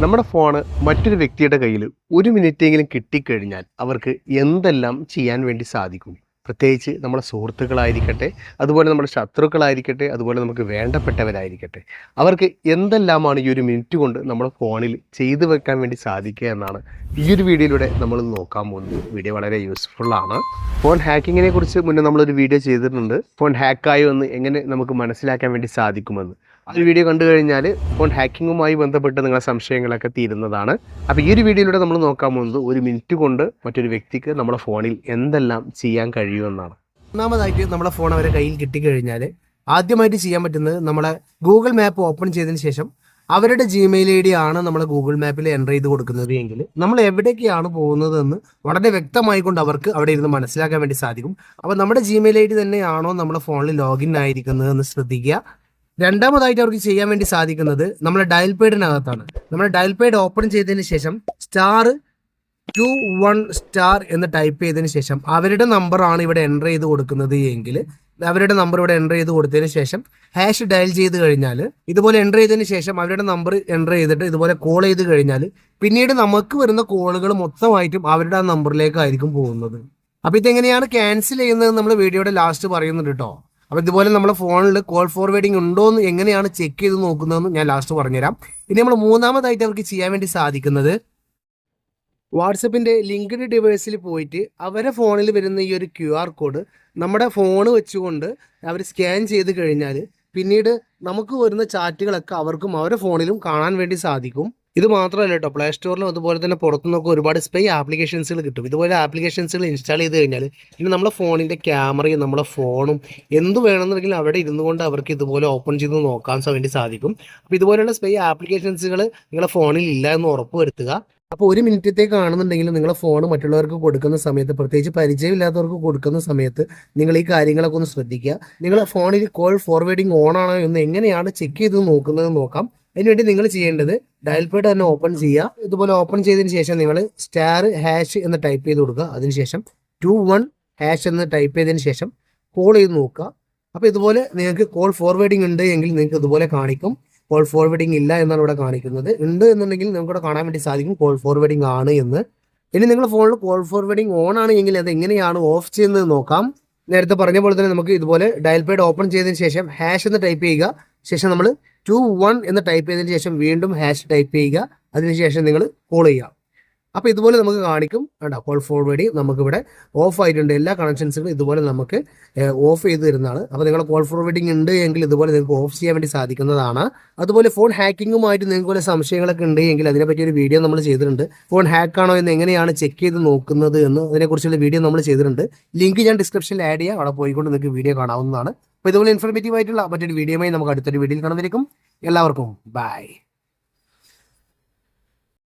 നമ്മുടെ ഫോണ് മറ്റൊരു വ്യക്തിയുടെ കയ്യിൽ ഒരു മിനിറ്റെങ്കിലും കിട്ടിക്കഴിഞ്ഞാൽ അവർക്ക് എന്തെല്ലാം ചെയ്യാൻ വേണ്ടി സാധിക്കും? പ്രത്യേകിച്ച് നമ്മുടെ സുഹൃത്തുക്കളായിരിക്കട്ടെ അതുപോലെ നമ്മുടെ ശത്രുക്കളായിരിക്കട്ടെ അതുപോലെ നമുക്ക് വേണ്ടപ്പെട്ടവരായിരിക്കട്ടെ. അവർക്ക് എന്തെല്ലാമാണ് ഈ ഒരു മിനിറ്റ് കൊണ്ട് നമ്മുടെ ഫോണിൽ ചെയ്തു വെക്കാൻ വേണ്ടി സാധിക്കുക എന്നാണ് ഈ ഒരു വീഡിയോയിലൂടെ നമ്മൾ നോക്കാൻ പോകുന്നത്. വീഡിയോ വളരെ യൂസ്ഫുൾ ആണ്. ഫോൺ ഹാക്കിങ്ങിനെ കുറിച്ച് മുന്നേ നമ്മളൊരു വീഡിയോ ചെയ്തിട്ടുണ്ട്. ഫോൺ ഹാക്കായോ എന്ന് എങ്ങനെ നമുക്ക് മനസ്സിലാക്കാൻ വേണ്ടി സാധിക്കുമെന്ന്. ആ ഒരു വീഡിയോ കണ്ടു കഴിഞ്ഞാൽ ഫോൺ ഹാക്കിങ്ങുമായി ബന്ധപ്പെട്ട് നിങ്ങളുടെ സംശയങ്ങളൊക്കെ തീരുന്നതാണ്. അപ്പോൾ ഈ ഒരു വീഡിയോയിലൂടെ നമ്മൾ നോക്കാൻ പോകുന്നത് ഒരു മിനിറ്റ് കൊണ്ട് മറ്റൊരു വ്യക്തിക്ക് നമ്മുടെ ഫോണിൽ എന്തെല്ലാം ചെയ്യാൻ കഴിയുമെന്നാണ്. ഒന്നാമതായിട്ട് നമ്മുടെ ഫോൺ അവരെ കയ്യിൽ കിട്ടിക്കഴിഞ്ഞാൽ ആദ്യമായിട്ട് ചെയ്യാൻ പറ്റുന്നത് നമ്മളെ ഗൂഗിൾ മാപ്പ് ഓപ്പൺ ചെയ്തതിന് ശേഷം അവരുടെ ജിമെയിൽ ഐ ഡി ആണ് നമ്മൾ ഗൂഗിൾ മാപ്പിൽ എന്റർ ചെയ്ത് കൊടുക്കുന്നത് എങ്കിൽ നമ്മൾ എവിടേക്കാണ് പോകുന്നതെന്ന് വളരെ വ്യക്തമായി കൊണ്ട് അവർക്ക് അവിടെ ഇരുന്ന് മനസ്സിലാക്കാൻ വേണ്ടി സാധിക്കും. അപ്പോൾ നമ്മുടെ ജിമെയിൽ ഐ ഡി തന്നെയാണോ നമ്മുടെ ഫോണിൽ ലോഗിൻ ആയിരിക്കുന്നത് എന്ന് ശ്രദ്ധിക്കുക. രണ്ടാമതായിട്ട് അവർക്ക് ചെയ്യാൻ വേണ്ടി സാധിക്കുന്നത് നമ്മുടെ ഡയൽ പേഡിനകത്താണ് നമ്മുടെ ഡയൽ പേഡ് ഓപ്പൺ ചെയ്തതിന് ശേഷം സ്റ്റാർ ടു വൺ സ്റ്റാർ എന്ന് ടൈപ്പ് ചെയ്തതിന് ശേഷം അവരുടെ നമ്പറാണ് ഇവിടെ എന്റർ ചെയ്ത് കൊടുക്കുന്നത് എങ്കിൽ അവരുടെ നമ്പർ ഇവിടെ എന്റർ ചെയ്ത് കൊടുത്തതിന് ശേഷം ഹാഷ് ഡയൽ ചെയ്ത് കഴിഞ്ഞാൽ ഇതുപോലെ എന്റർ ചെയ്തതിന് ശേഷം അവരുടെ നമ്പർ എന്റർ ചെയ്തിട്ട് ഇതുപോലെ കോൾ ചെയ്ത് കഴിഞ്ഞാൽ പിന്നീട് നമുക്ക് വരുന്ന കോളുകൾ മൊത്തമായിട്ടും അവരുടെ ആ നമ്പറിലേക്കായിരിക്കും പോകുന്നത്. അപ്പോൾ ഇതെങ്ങനെയാണ് ക്യാൻസൽ ചെയ്യുന്നത് നമ്മൾ വീഡിയോയുടെ ലാസ്റ്റ് പറയുന്നുണ്ട് കേട്ടോ അപ്പോൾ ഇതുപോലെ നമ്മുടെ ഫോണിൽ കോൾ ഫോർവേഡിംഗ് ഉണ്ടോ എന്ന് എങ്ങനെയാണ് ചെക്ക് ചെയ്ത് നോക്കുന്നതെന്ന് ഞാൻ ലാസ്റ്റ് പറഞ്ഞുതരാം. ഇനി നമ്മൾ മൂന്നാമതായിട്ട് അവർക്ക് ചെയ്യാൻ വേണ്ടി സാധിക്കുന്നത് വാട്സപ്പിന്റെ ലിങ്ക്ഡ് ഡിവൈസിൽ പോയിട്ട് അവരെ ഫോണിൽ വരുന്ന ഈ ഒരു ക്യു ആർ കോഡ് നമ്മുടെ ഫോൺ വെച്ചുകൊണ്ട് അവർ സ്കാൻ ചെയ്ത് കഴിഞ്ഞാൽ പിന്നീട് നമുക്ക് വരുന്ന ചാറ്റുകളൊക്കെ അവർക്കും അവരുടെ ഫോണിലും കാണാൻ വേണ്ടി സാധിക്കും. ഇത് മാത്രമല്ല കേട്ടോ പ്ലേ സ്റ്റോറിലും അതുപോലെ തന്നെ പുറത്തു നിന്നൊക്കെ ഒരുപാട് സ്പൈ ആപ്ലിക്കേഷൻസുകൾ കിട്ടും. ഇതുപോലെ ആപ്ലിക്കേഷൻസുകൾ ഇൻസ്റ്റാൾ ചെയ്ത് കഴിഞ്ഞാൽ പിന്നെ നമ്മുടെ ഫോണിന്റെ ക്യാമറയും നമ്മുടെ ഫോണും എന്ത് വേണമെന്നുണ്ടെങ്കിലും അവിടെ ഇരുന്നു കൊണ്ട് അവർക്ക് ഇതുപോലെ ഓപ്പൺ ചെയ്ത് നോക്കാൻ വേണ്ടി സാധിക്കും. അപ്പോൾ ഇതുപോലെയുള്ള സ്പൈ ആപ്ലിക്കേഷൻസുകൾ നിങ്ങളുടെ ഫോണിൽ ഇല്ല എന്ന് ഉറപ്പ് വരുത്തുക. അപ്പോൾ ഒരു മിനിറ്റത്തേക്ക് കാണുന്നുണ്ടെങ്കിൽ നിങ്ങളുടെ ഫോൺ മറ്റുള്ളവർക്ക് കൊടുക്കുന്ന സമയത്ത് പ്രത്യേകിച്ച് പരിചയമില്ലാത്തവർക്ക് കൊടുക്കുന്ന സമയത്ത് നിങ്ങൾ ഈ കാര്യങ്ങളൊക്കെ ഒന്ന് ശ്രദ്ധിക്കുക. നിങ്ങളുടെ ഫോണിൽ കോൾ ഫോർവേഡിംഗ് ഓൺ ആണോ എന്ന് എങ്ങനെയാണ് ചെക്ക് ചെയ്ത് നോക്കുന്നത് നോക്കാം. അതിനുവേണ്ടി നിങ്ങൾ ചെയ്യേണ്ടത് ഡയൽ പേഡ് തന്നെ ഓപ്പൺ ചെയ്യുക. ഇതുപോലെ ഓപ്പൺ ചെയ്തതിന് ശേഷം നിങ്ങൾ സ്റ്റാർ ഹാഷ് എന്ന് ടൈപ്പ് ചെയ്ത് കൊടുക്കുക. അതിനുശേഷം ടു വൺ ഹാഷ് എന്ന് ടൈപ്പ് ചെയ്തതിന് ശേഷം കോൾ ചെയ്ത് നോക്കുക. അപ്പോൾ ഇതുപോലെ നിങ്ങൾക്ക് കോൾ ഫോർവേഡിംഗ് ഉണ്ട് എങ്കിൽ നിങ്ങൾക്ക് ഇതുപോലെ കാണിക്കും. കോൾ ഫോർവേഡിംഗ് ഇല്ല എന്നാണ് ഇവിടെ കാണിക്കുന്നത്. ഉണ്ട് എന്നുണ്ടെങ്കിൽ നിങ്ങൾക്ക് ഇവിടെ കാണാൻ വേണ്ടി സാധിക്കും. കോൾ ഫോർവേഡിംഗ് ആണ് എന്ന്. ഇനി നിങ്ങൾ ഫോണിൽ കോൾ ഫോർവേഡിംഗ് ഓൺ ആണ് എങ്കിൽ അത് എങ്ങനെയാണ് ഓഫ് ചെയ്യുന്നത് നോക്കാം. നേരത്തെ പറഞ്ഞ പോലെ തന്നെ നമുക്ക് ഇതുപോലെ ഡയൽ പേഡ് ഓപ്പൺ ചെയ്തതിന് ശേഷം ഹാഷ് എന്ന് ടൈപ്പ് ചെയ്യുക. ശേഷം നമ്മൾ ടു വൺ എന്ന് ടൈപ്പ് ചെയ്തതിന് ശേഷം വീണ്ടും ഹാഷ് ടൈപ്പ് ചെയ്യുക. അതിനുശേഷം നിങ്ങൾ കോൾ ചെയ്യുക. അപ്പോൾ ഇതുപോലെ നമുക്ക് കാണിക്കും. വേണ്ട കോൾ ഫോർവേഡിങ് നമുക്കിവിടെ ഓഫ് ആയിട്ടുണ്ട്. എല്ലാ കണക്ഷൻസുകളും ഇതുപോലെ നമുക്ക് ഓഫ് ചെയ്ത് തരുന്നതാണ്. അപ്പോൾ നിങ്ങൾ കോൾ ഫോർവേഡിംഗ് ഉണ്ട് എങ്കിൽ ഇതുപോലെ നിങ്ങൾക്ക് ഓഫ് ചെയ്യാൻ വേണ്ടി സാധിക്കുന്നതാണ്. അതുപോലെ ഫോൺ ഹാക്കിങ്ങുമായിട്ട് നിങ്ങൾക്ക് വല്ല സംശയങ്ങളൊക്കെ ഉണ്ട് എങ്കിൽ അതിനെപ്പറ്റി ഒരു വീഡിയോ നമ്മൾ ചെയ്തിട്ടുണ്ട്. ഫോൺ ഹാക്കാണോ എന്ന് എങ്ങനെയാണ് ചെക്ക് ചെയ്ത് നോക്കുന്നത് എന്ന് അതിനെക്കുറിച്ചുള്ള വീഡിയോ നമ്മൾ ചെയ്തിട്ടുണ്ട്. ലിങ്ക് ഞാൻ ഡിസ്ക്രിപ്ഷനിൽ ആഡ് ചെയ്യാം. അവിടെ പോയിക്കൊണ്ട് നിങ്ങൾക്ക് വീഡിയോ കാണാവുന്നതാണ്. അപ്പോൾ ഇതുപോലെ ഇൻഫോർമേറ്റീവ് ആയിട്ടുള്ള മറ്റൊരു വീഡിയോയുമായി നമുക്ക് അടുത്തൊരു വീഡിയോയിൽ കാണുന്നതായിരിക്കും. എല്ലാവർക്കും ബൈ